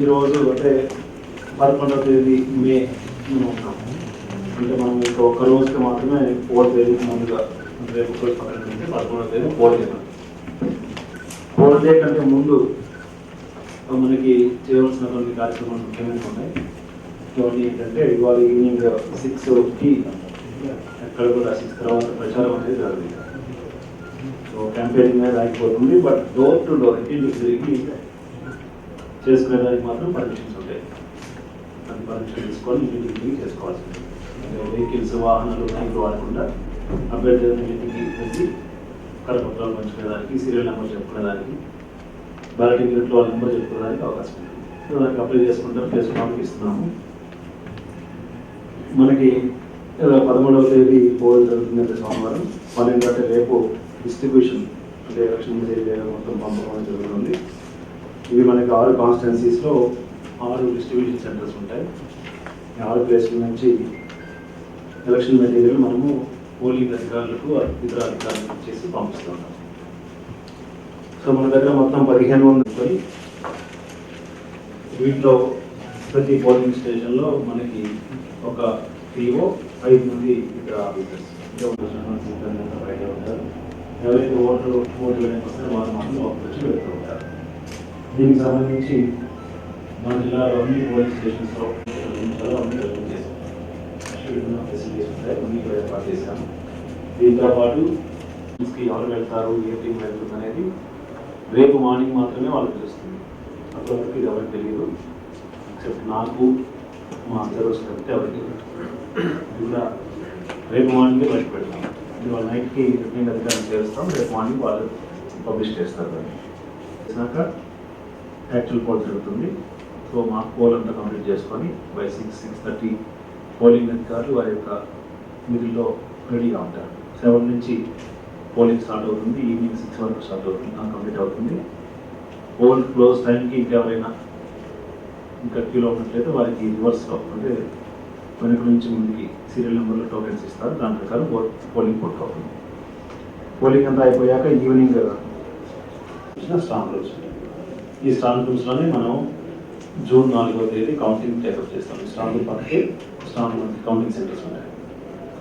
ఈరోజు అంటే పదకొండవ తేదీ మే మనం ఉన్నాం అంటే మనం ఇంకా ఒక్క రోజుకి మాత్రమే పోల్ తేదీకి ముందుగా రేపు పదకొండవ తేదీ పోల్ డే పోల్ డే కంటే ముందు మనకి చేయవలసిన కొన్ని కార్యక్రమాలు ముఖ్యమైన ఉన్నాయి. ఇవన్నీ ఏంటంటే ఇవాళ ఈవినింగ్ సిక్స్కి ఎక్కడ కూడా సిక్స్ తర్వాత ప్రచారం అనేది జరుగుతుంది. సో క్యాంపెయినింగ్ అనేది ఆగిపోతుంది బట్ డోర్ టు డోర్ ఇంటికి తిరిగి చేసుకునేదానికి మాత్రం పర్మిషన్స్ ఉంటాయి. అది పర్మిషన్ తీసుకొని మీటింగ్ చేసుకోవాల్సింది. వెహికల్స్ వాహనాలు బైక్లు వాడకుండా అభ్యర్థి మీటింగ్కి వెళ్ళి కరపత్రాలు పంచుకునేదానికి సీరియల్ నెంబర్ చెప్పుకునేదానికి బ్యాలెటింగ్ యూనిట్లో వాళ్ళ నెంబర్ చెప్పుకోవడానికి అవకాశం ఉంది. సో దానికి అప్లై చేసుకుంటాం చేసుకోవడానికి ఇస్తున్నాము. మనకి పదమూడవ తేదీ పోల్ జరుగుతుంది సోమవారం. పన్నెండు అంటే రేపు డిస్ట్రిబ్యూషన్ అంటే ఎలక్షన్ మొత్తం పంపడం జరుగుతుంది. ఇవి మనకి ఆరు కాన్స్టిట్యున్సీస్లో ఆరు డిస్ట్రిబ్యూషన్ సెంటర్స్ ఉంటాయి. ఈ ఆరు ప్లేస్ల నుంచి ఎలక్షన్ మెటీరియల్ మనము పోలింగ్ అధికారులకు ఇతర అధికారులకు చేసి పంపిస్తాం సో మన దగ్గర మొత్తం పదిహేను వందలు వీటిలో ప్రతి పోలింగ్ స్టేషన్లో మనకి ఒక పిఓ ఐదు మంది ఇతర ఆఫీసర్స్. బయట ఉంటారు ఎవరైతే ఓటర్ ఓటు వేయడానికి వస్తే వారు మాత్రం వచ్చి వెళ్తూ ఉంటారు. దీనికి సంబంధించి మన జిల్లాలో అన్ని పోలీస్ స్టేషన్స్లో నిమిషాలు అన్ని డెవలప్ చేసాం ఫెసిలిటీస్ ఉంటాయి? అన్ని కూడా ఏర్పాటు చేశాము దీంతో పాటు కి ఎవరు వెళ్తారు? ఏ టీం వెళ్తుంది అనేది రేపు మార్నింగ్ మాత్రమే వాళ్ళకి తెలుస్తుంది. అప్పటివరకు ఇది ఎవరికి తెలియదు. ఎక్సెప్ట్ నాకు మా అబ్జర్వర్స్ కలిపితే ఎవరికి ఇది కూడా రేపు మార్నింగే బయట పెడతాం ఇది వాళ్ళ నైట్కి రిటర్నింగ్ అధికారులు చేస్తాం. రేపు మార్నింగ్ వాళ్ళు పబ్లిష్ చేస్తారు దాన్ని. చేసినాక యాక్చువల్ పోల్ జరుగుతుంది. సో మా పోల్ అంతా కంప్లీట్ చేసుకొని by six six thirty polling అధికారులు వారి యొక్క మిడిల్లో రెడీగా ఉంటారు. సెవెన్ నుంచి పోలింగ్ స్టార్ట్ అవుతుంది. ఈవినింగ్ సిక్స్ వరకు స్టార్ట్ అవుతుంది. కంప్లీట్ అవుతుంది. పోల్ క్లోజ్ టైంకి ఇంకెవరైనా ఇంకా క్యూలో ఉన్నట్లయితే వారికి రివర్స్లో అంటే వెనక నుంచి ముందుకి సీరియల్ నెంబర్లో టోకెన్స్ ఇస్తారు. దాని ప్రకారం పో- పోలింగ్ పూర్తి అవుతుంది. పోలింగ్ అంతా అయిపోయాక ఈవినింగ్ స్ట్రాంగ్ రూమ్స్ ఈ స్ట్రాంగ్ రూమ్స్లోనే మనం జూన్ నాలుగో తేదీ కౌంటింగ్ టేకప్ చేస్తాం. స్ట్రాంగ్ రూమ్ పక్కకి స్ట్రాంగ్ కౌంటింగ్ సెంటర్స్ ఉన్నాయి.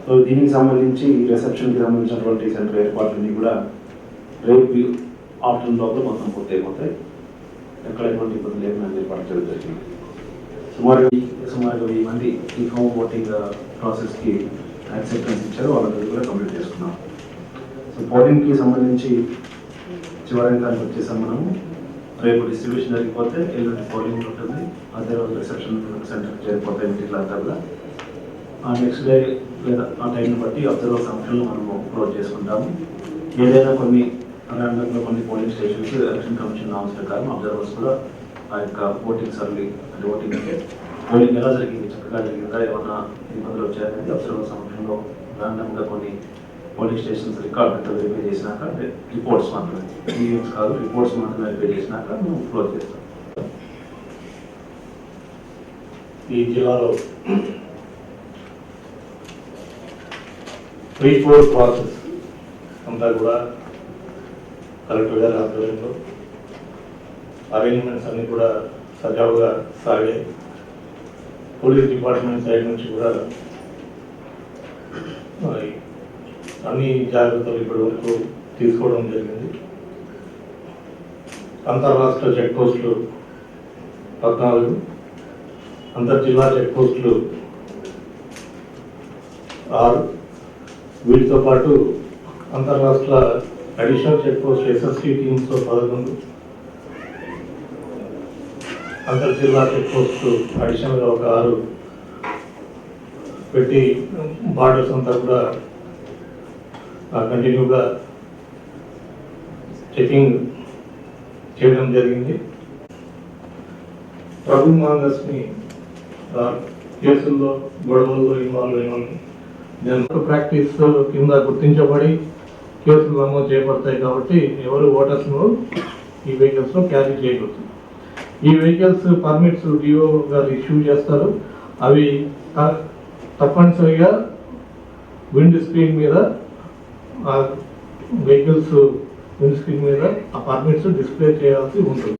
సో దీనికి సంబంధించి రిసెప్షన్కి సంబంధించినటువంటి సెంటర్ ఏర్పాట్లన్నీ కూడా రేపు ఆఫ్టర్నూన్ లోపల మొత్తం పూర్తి అయిపోతాయి. ఎక్కడ ఎటువంటి ఇబ్బంది లేకుండా ఏర్పాటు చేయడం జరిగింది. సుమారు సుమారు వెయ్యి మంది ఈ హోమ్ ఓటింగ్ ప్రాసెస్కి యాక్సెప్టెన్స్ ఇచ్చారు. వాళ్ళందరూ కూడా కంప్లీట్ చేసుకున్నాం. సో పోలింగ్కి సంబంధించి చివరి దానికి వచ్చేసాం మనము రేపు డిస్ట్రిబ్యూషన్ జరిగిపోతే ఎల్లుండి పోలింగ్ ఉంటుంది. అదే రోజు రిసెప్షన్ సెంటర్కి చేరిపోతాయి ఇంటికి కూడా ఆ నెక్స్ట్ డే లేదా ఆ టైంని బట్టి అబ్జర్వర్ ఫంక్షన్లు మనము క్లోజ్ చేసుకుంటాము. ఏదైనా కొన్ని ర్యాండమ్గా కొన్ని polling stations election commission norms ప్రకారం అబ్జర్వర్స్ కూడా ఆ యొక్క ఓటింగ్ సర్లీ అంటే ఓటింగ్ అంటే పోలింగ్ ఎలా జరిగింది చక్కగా జరిగిందా ఏమన్నా ఇబ్బందులు వచ్చాయనేది అబ్జర్వర్ సమక్షంలో ర్యాండమ్గా కొన్ని పోలీస్ స్టేషన్స్ రికార్డ్ అంతా రిపేర్ చేసినాక రిపోర్ట్స్ మాత్రమే. ఈవెంట్స్ కాదు రిపోర్ట్స్ మాత్రమే రిపేర్ చేసినాక మేము క్లోజ్ చేస్తాం. ఈ జిల్లాలో ప్రీ ఫోర్ ప్రాసెస్ అంతా కూడా కలెక్టర్ గారి ఆధ్వర్యంలో అరేంజ్మెంట్స్ అన్నీ కూడా సజావుగా సాగాయి పోలీస్ డిపార్ట్మెంట్ సైడ్ నుంచి కూడా అన్ని జాగ్రత్తలు ఇప్పటి వరకు తీసుకోవడం జరిగింది. అంతర్రాష్ట్ర చెక్ పోస్టులు పద్నాలుగు అంతర్ జిల్లా చెక్ పోస్టులు ఆరు. వీటితో పాటు అంతర్రాష్ట్ర అడిషనల్ చెక్ పోస్ట్ ఎస్ఎస్సి టీమ్స్తో పదకొండు. అంతర్ జిల్లా చెక్ పోస్ట్ అడిషనల్గా ఒక ఆరు. పెట్టి బార్డర్స్ అంతా కూడా కంటిన్యూగా చెకింగ్ చేయడం జరిగింది. ప్రభు మాంగస్ని కేసుల్లో గొడవల్లో ఇన్వాల్వ్ అయిన వాళ్ళు నేను ప్రాక్టీస్ కింద గుర్తించబడి కేసులు నమోదు చేయబడతాయి కాబట్టి ఎవరు ఓటర్స్ను ఈ వెహికల్స్లో క్యారీ చేయకూడదు. ఈ వెహికల్స్ పర్మిట్స్ డిఓ గారు ఇష్యూ చేస్తారు. అవి తప్పనిసరిగా విండ్ స్క్రీన్ మీద వెహికల్స్ విండ్ స్క్రీన్ మీద ఆ పర్మిట్స్ డిస్ప్లే చేయాల్సి ఉంటుంది.